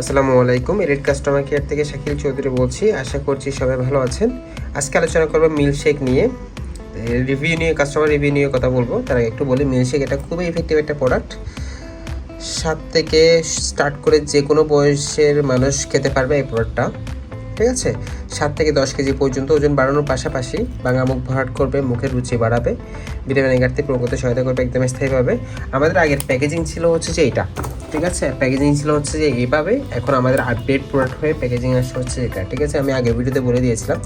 আসসালামু আলাইকুম এরিট customer care থেকে শাকিল চৌধুরী বলছি, আশা করছি সবাই ভালো আছেন। আজকে আলোচনা করব মিল্কশেক নিয়ে। রিভিউ নিয়ে কাস্টমার রিভিউ নিয়ে কথা বলব। তারা একটু বলি মিল্কশেক এটা খুবই ইফেক্টিভ একটা প্রোডাক্ট সাত থেকে স্টার্ট করে যে কোনো বয়সের মানুষ খেতে পারবে এই প্রোডাক্টটা ঠিক আছে? সাত থেকে দশ কেজি পর্যন্ত ওজন বাড়ানোর পাশাপাশি বাঙা মুখ ভরাট করবে, মুখের রুচি বাড়াবে, ভিটামিন ঘাটতি পূরণ করতে সহায়তা করবে একদম স্থায়ীভাবে। আমাদের আগের প্যাকেজিং ছিল হচ্ছে যে এইটা ঠিক আছে? প্যাকেজিং ছিল হচ্ছে যে এইভাবে। এখন আমাদের আপডেট প্রোডাক্ট হয়ে প্যাকেজিং আসছে হচ্ছে এটা, ঠিক আছে? আমি আগের ভিডিওতে বলে দিয়েছিলাম।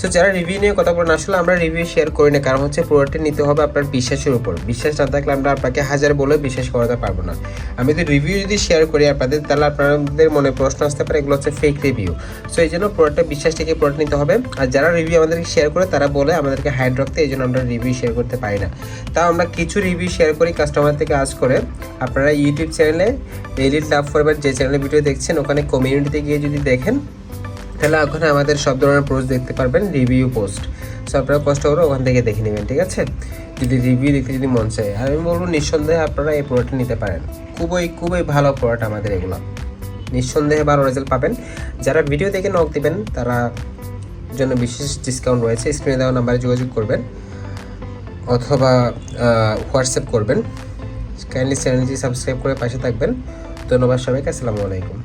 সো যারা রিভিউ নিয়ে কথা বলেন, আসলে আমরা রিভিউ শেয়ার করি না, কারণ হচ্ছে প্রোডাক্টটি নিতে হবে আপনার বিশ্বাসের উপর। বিশ্বাস না থাকলে আমরা আপনাকে হাজার বলে বিশ্বাস করাতে পারব না। আমি যদি রিভিউ যদি শেয়ার করি আপনাদের, তাহলে আপনাদের মনে প্রশ্ন আসতে পারে, এগুলো হচ্ছে ফেক রিভিউ সো এই জন্য প্রোডাক্টটা বিশ্বাস থেকে প্রোডাক্ট নিতে হবে। আর যারা রিভিউ আমাদেরকে শেয়ার করে, তারা বলে আমাদেরকে হাইড রাখতে, এই জন্য আমরা রিভিউ শেয়ার করতে পারি না। তাও আমরা কিছু রিভিউ শেয়ার করি কাস্টমার থেকে আজ করে। আপনারা ইউটিউব চ্যানেলে এলিট লাভ ফরবার যে চ্যানেলে ভিডিও দেখছেন, ওখানে কমিউনিটিতে গিয়ে যদি দেখেন, তাহলে ওখানে আমাদের সব ধরনের পোস্ট দেখতে পারবেন রিভিউ পোস্ট সো আপনারা কষ্ট করে ওখান থেকে দেখে নেবেন, ঠিক আছে? যদি রিভিউ দেখতে যদি মন চায়। আর আমি বলব, নিঃসন্দেহে আপনারা এই প্রোডাক্টটা নিতে পারেন। খুবই খুবই ভালো প্রোডাক্ট আমাদের এগুলো। নিঃসন্দেহে ভালো রেজাল্ট পাবেন। যারা ভিডিও দেখে নক দেবেন, তারা জন্য বিশেষ ডিসকাউন্ট রয়েছে। স্ক্রিনে দেওয়া নাম্বারে যোগাযোগ করবেন অথবা হোয়াটসঅ্যাপ করবেন। কাইন্ডলি চ্যানেলটি সাবস্ক্রাইব করে পাশে থাকবেন। ধন্যবাদ সবাইকে। আসসালামু আলাইকুম।